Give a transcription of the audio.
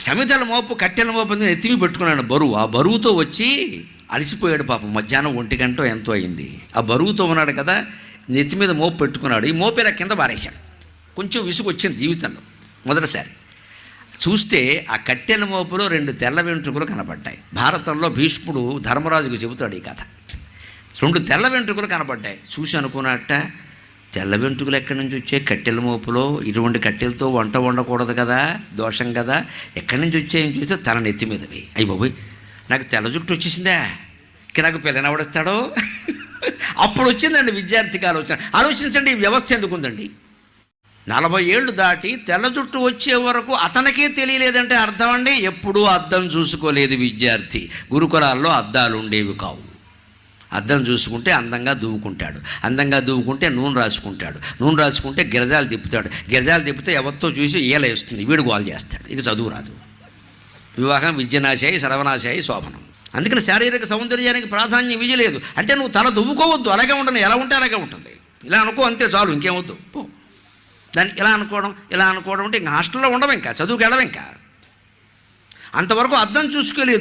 సమితల మోపు కట్టెల మోపు మీద ఎత్తిమి పెట్టుకున్నాడు బరువు. ఆ బరువుతో వచ్చి అలసిపోయాడు పాపం. మధ్యాహ్నం ఒంటి గంట ఎంతో అయింది. ఆ బరువుతో ఉన్నాడు కదా నెత్తి మీద మోపు పెట్టుకున్నాడు. ఈ మోపు ఇలా కింద పారేశాడు. కొంచెం విసుగు వచ్చింది జీవితంలో మొదటిసారి. చూస్తే ఆ కట్టెల మోపులో రెండు తెల్ల వెంట్రుకలు కనపడ్డాయి. భారతంలో భీష్ముడు ధర్మరాజుకు చెబుతాడు ఈ కథ. రెండు తెల్ల వెంట్రుకలు కనపడ్డాయి. చూసి అనుకున్నట్ట తెల్ల వెంట్రుకలు ఎక్కడి నుంచి వచ్చే కట్టెల మోపులో. ఇటువంటి కట్టెలతో వంట వండకూడదు కదా? దోషం కదా? ఎక్కడి నుంచి వచ్చాయని చూస్తే తన నెత్తి మీదవి. అయ్యి బాబోయ్ నాకు తెల్ల జుట్టు వచ్చేసిందా? ఇక నాకు పిల్లనవడిస్తాడో అప్పుడు వచ్చిందండి విద్యార్థికి ఆలోచన. ఆలోచించండి ఈ వ్యవస్థ ఎందుకుందండి నలభై ఏళ్ళు దాటి తెల్ల జుట్టు వచ్చే వరకు అతనికే తెలియలేదంటే అర్థం అండి? ఎప్పుడూ అద్దం చూసుకోలేదు విద్యార్థి. గురుకులాల్లో అద్దాలు ఉండేవి కావు. అద్దం చూసుకుంటే అందంగా దూవుకుంటాడు అందంగా దూవుకుంటే నూనె రాసుకుంటాడు. నూనె రాసుకుంటే గిరజాలు తిప్పుతాడు. గిరజాలు తిప్పితే ఎవరితో చూసి ఈల వేస్తుంది. వీడు గోల్ చేస్తాడు. ఇక చదువు రాదు. వివాహం విద్యనాశాయి సర్వనాశాయి శోభనం. అందుకని శారీరక సౌందర్యానికి ప్రాధాన్యం ఇవ్వలేదు అంటే నువ్వు తల దువ్వుకోవద్దు. అలాగే ఉండను ఎలా ఉంటే అలాగే ఉంటుంది. ఇలా అనుకో అంతే చాలు. ఇంకేమొద్దు పో. దాన్ని ఇలా అనుకోవడం ఇలా అనుకోవడం అంటే ఇంకా హాస్టల్లో ఉండవు ఇంకా. చదువుకు వెళ్ళవు ఇంకా. అంతవరకు అర్థం చూసుకోలేదు.